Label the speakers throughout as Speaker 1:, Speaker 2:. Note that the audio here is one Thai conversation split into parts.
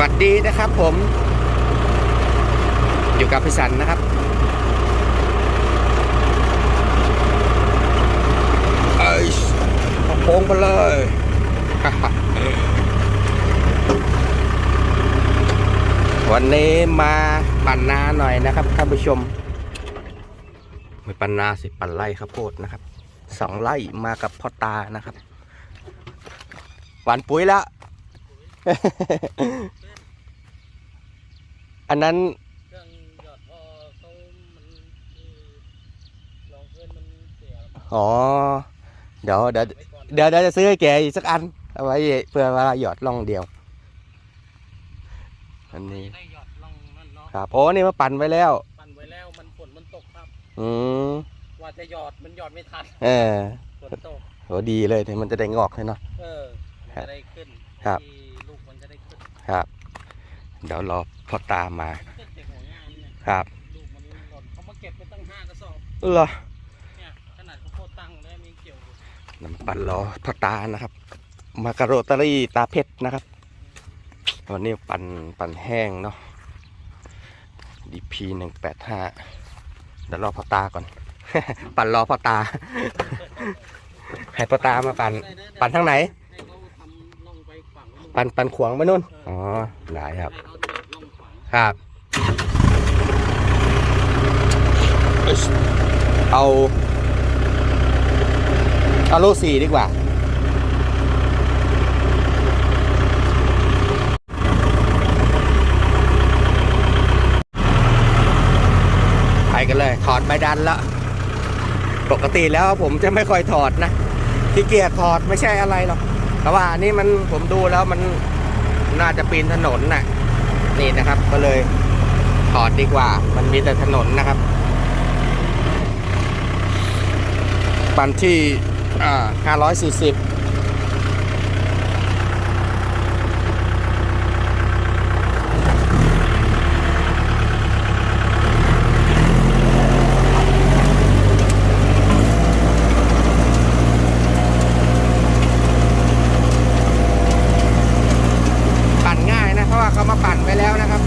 Speaker 1: วัสดีนะครับผม อยู่กับพิสันนะครับเอ้ยโค้งไปเลยวันนี้มาปั่นนาหน่อยนะครับท่านผู้ชมไม่ปั่นนาสิปั่นไร่ข้าวโพดนะครับสองไร่มากับพ่อตานะครับ หวานปุ๋ยแล้ว อันนั้น
Speaker 2: เครื่องหยอดพอเขามันคือลองเพื่อนมันเสีย
Speaker 1: อ๋อเดี๋ยวเดี๋ยว
Speaker 2: ไว้ก่อน
Speaker 1: เดี๋ยวเดี๋ยวจะซื้อให้แกอีกสักอันเอาไว้เพื่อเวลาหยอดล่องเดียว อันนี้
Speaker 2: ได้หยอดลองนั่นเนาะ
Speaker 1: ครับโอ้นี่มาปั่นไว้แล้ว
Speaker 2: ปั่นไว้แล้วมันฝนมันตกครับ
Speaker 1: อืม
Speaker 2: ว่าจะหยอดมันหยอดไม่ทัน
Speaker 1: เออ
Speaker 2: ฝนตก
Speaker 1: โหดีเลยเนี่ยมันจะได้งอกเลยเนาะ
Speaker 2: เออมันจะได้ขึ้น
Speaker 1: ครับ
Speaker 2: ที่ลูกมันจะได้ขึ้น
Speaker 1: ครับ เดี๋ยวรอพ่อตามมา
Speaker 2: มันก็เจ็บหัวงานเนี่ย
Speaker 1: ครับ
Speaker 2: ลูกมันหล่นเขามาเก็บไปตั้งห้ากระสอบ
Speaker 1: เหรอ
Speaker 2: เนี่ยขนาดเขาโคตรตั้งแล้วมีเกี่ยวอยู่
Speaker 1: น้ำปั่นรอพ่อตานะครับ มาการโรตารี่ตาเพชรนะครับวันนี้ปั่นปั่นแห้งเนาะ DP หนึ่งแปดห้าเดี๋ยวรอพ่อตาก่อน ปั่นรอพ่อตา ให้พ่อตามาปั่นปั่นทางไหน
Speaker 2: ปัน
Speaker 1: ปันขวางไปนู่นอ๋อได้ครับครับเอาเอาโลสี่ดีกว่าไปกันเลย ถอดใบดันแล้วปกติแล้วผมจะไม่ค่อยถอดนะขี้เกียจถอดไม่ใช่อะไรหรอก แต่ว่าอันนี้มันผมดูแล้วมันน่าจะปีนถนนน่ะ นี่นะครับ ก็เลยถอดดีกว่า มันมีแต่ถนนนะครับปันที่อ่า540 ปั่นง่ายนะ เพราะว่าเขามาปั่นไว้แล้วนะครับ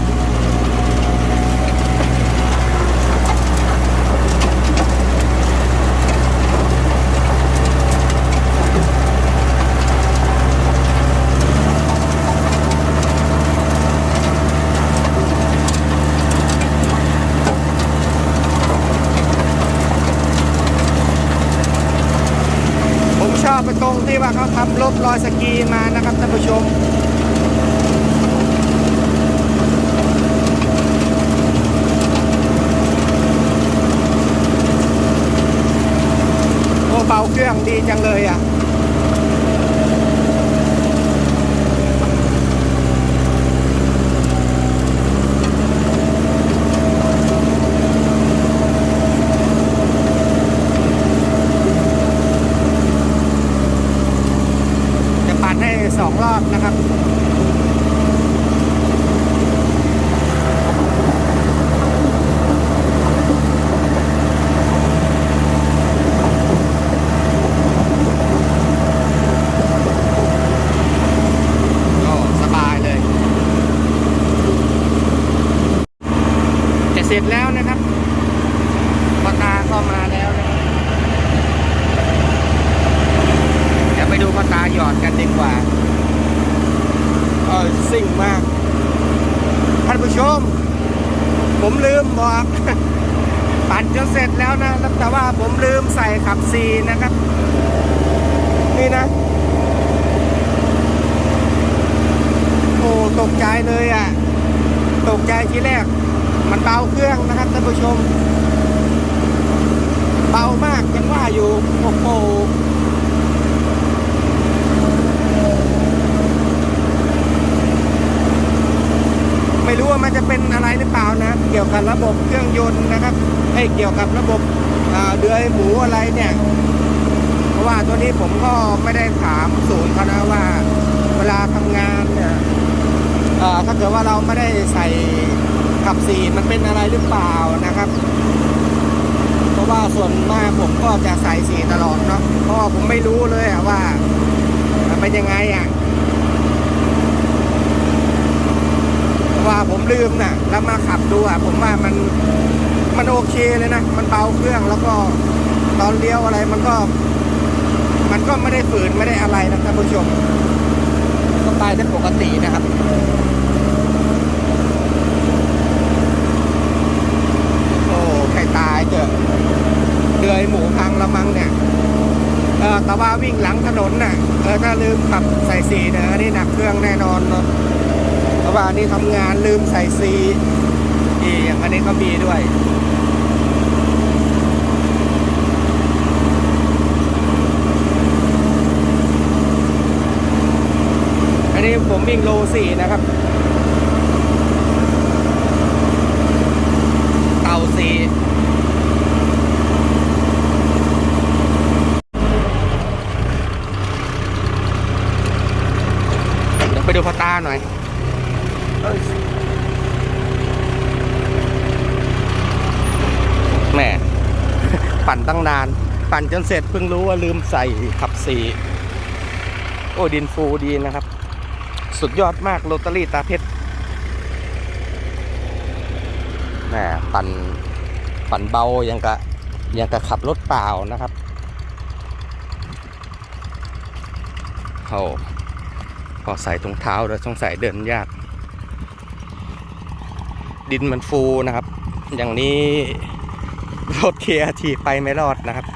Speaker 1: ผมชอบไปตรงที่ ว่าเขาทำลบรอยสกีมานะครับท่านผู้ชม โอ้เบาเครื่องดีจังเลยอะ จะปั่นให้สองรอบนะครับ ก็สบายเลย จะเสร็จแล้วนะครับพอตาก็มาแล้วนะครับเดี๋ยวไปดูพอตาหยอดกันดีกว่าเออ ซิ่งมากท่านผู้ชม ผมลืมบอก ปั่นจนเสร็จแล้วนะแล้วแต่ว่าผมลืมใส่ขับซีนะครับ นี่นะ โอ้ตกใจเลยอะ ตกใจทีแรก มันเบาเครื่องนะครับท่านผู้ชม เบามากยังว่าอยู่ โอ้โห ไม่รู้ ว่ามันจะเป็นอะไรหรือเปล่านะ เกี่ยวกับระบบเครื่องยนต์นะครับไอ้เกี่ยวกับระบบเดือยหมูอะไรเนี่ย เพราะว่าตัวนี้ผมก็ไม่ได้ถามศูนย์เขานะว่า เวลาทำงานเนี่ยถ้าเกิดว่าเราไม่ได้ใส่ขับสีมันเป็นอะไรหรือเปล่านะครับ เพราะว่าส่วนมากผมก็จะใส่สีตลอดเนาะเพราะผมไม่รู้เลยว่ามันเป็นยังไงอะ ลืมน่ะ แล้วมาขับดูอะ ผมว่ามันมันโอเคเลยนะ มันเบาเครื่องแล้วก็ตอนเลี้ยวอะไรมันก็ มันก็ไม่ได้ฝืนไม่ได้อะไรนะท่านผู้ชมก็ไปได้ปกตินะครับโอ้ใครตายเจอเดือยหมูพังละมังเนี่ยเออแต่ว่าวิ่งหลังถนนน่ะเออถ้าลืมขับใส่สีเนี่ยอันนี้หนักเครื่องแน่นอนเนาะ ว่าอันนี้ทำงานลืมใส่สีอีอย่างอันนี้ก็มีด้วยอันนี้ผมวิ่งโลสี่นะครับ เต่าสีเดี๋ยวไปดูพอตาหน่อย แหม่ปั่นตั้งนาน ปั่นจนเสร็จเพิ่งรู้ว่าลืมใส่ขับสีโอ้ดินฟูดีนะครับ สุดยอดมากโรตารี่ตาเพชรแหมปั่นปั่นเบายังกะยังกะขับรถเปล่านะครับโอ้พอใส่ถุงเท้าแล้วสงสัยเดินยาก ดินมันฟูนะครับ อย่างนี้รถเคียทีไปไม่รอดนะครับ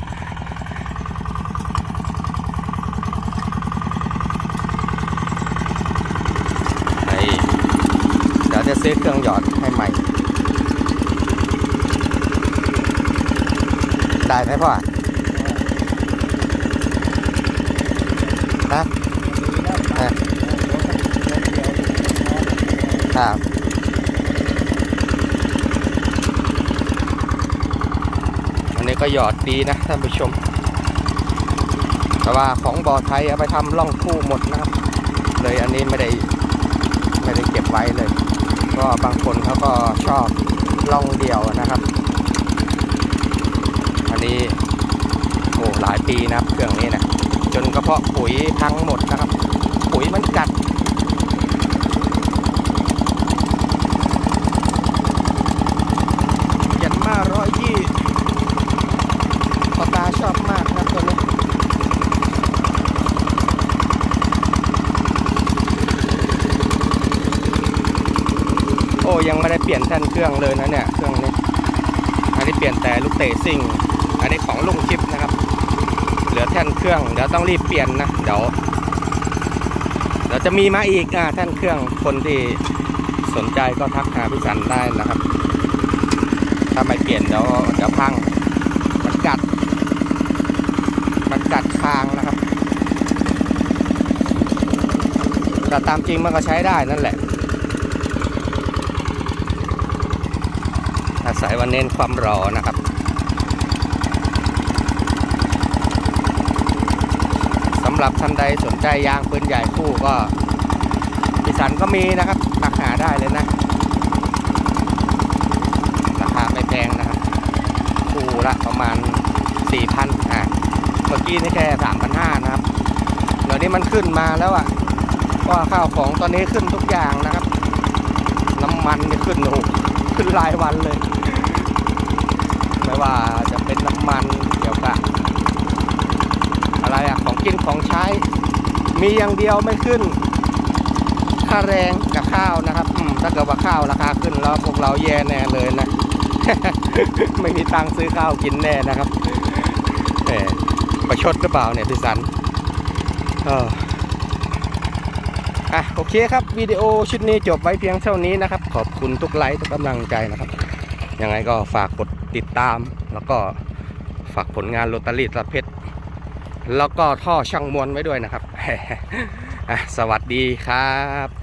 Speaker 1: ในเดี๋ยวจะซื้อเครื่องหยอดให้ใหม่ ได้ไหมพ่อฮะฮะครับอันนี้ ก็หยอดดีนะท่านผู้ชม แต่ว่าของบ่อไทยเอาไปทำล่องคู่หมดนะครับ เลยอันนี้ไม่ได้ไม่ได้เก็บไว้เลย ก็บางคนเขาก็ชอบล่องเดียวนะครับ อันนี้โอ้หลายปีนะครับเครื่องนี้นะจนกระเพาะปุ๋ยพังหมดนะครับ ปุ๋ยมันกัด ยันมาร้อยยี่พอตาชอบมากนะตัวนี้ โอ้ ยังไม่ได้เปลี่ยนแท่นเครื่องเลยนะเนี่ยเครื่องนี้อันนี้เปลี่ยนแต่ลูกเตะซิ่ง อันนี้ของลุงชิปนะครับ เหลือแท่นเครื่องเดี๋ยวต้องรีบเปลี่ยนนะเดี๋ยวเดี๋ยวจะมีมาอีกอะแท่นเครื่องคนที่สนใจก็ทักหาพี่สันได้นะครับ ถ้าไม่เปลี่ยนเดี๋ยวเดี๋ยวพังมันกัด มันกัดคางนะครับแต่ตามจริงมันก็ใช้ได้นั่นแหละ อายวันเน้นความรอนะครับ สำหรับท่านใดสนใจยางปืนใหญ่คู่ก็พิสันก็มีนะครับตักหาได้เลยนะ ราคาไม่แพงนะครับ คู่ละประมาณ 4,000อะเมื่อกี้นี่แค่ 3,500 นะครับ เดี๋ยวนี้มันขึ้นมาแล้วอะก็ข้าวของตอนนี้ขึ้นทุกอย่างนะครับ น้ำมันนี่ขึ้นโอ้โห รายวันเลย ไม่ว่าจะเป็นน้ำมันเกี่ยวกับอะไรอะของกินของใช้ มีอย่างเดียวไม่ขึ้น ค่าแรงกับข้าวนะครับถ้าเกิดว่าข้าวราคาขึ้นแล้วพวกเราแย่แน่เลยนะ ไม่มีตังค์ซื้อข้าวกินแน่นะครับเออประชดหรือเปล่าเนี่ยพี่สันเออ อะโอเคครับวิดีโอชุดนี้จบไว้เพียงเท่านี้นะครับ ขอบคุณทุกไลค์ทุกกำลังใจนะครับยังไงก็ฝากกดติดตาม แล้วก็ฝากผลงานโรตารี่ตะเพชรแล้วก็ท่อช่างมวลไว้ด้วยนะครับอะสวัสดีครับ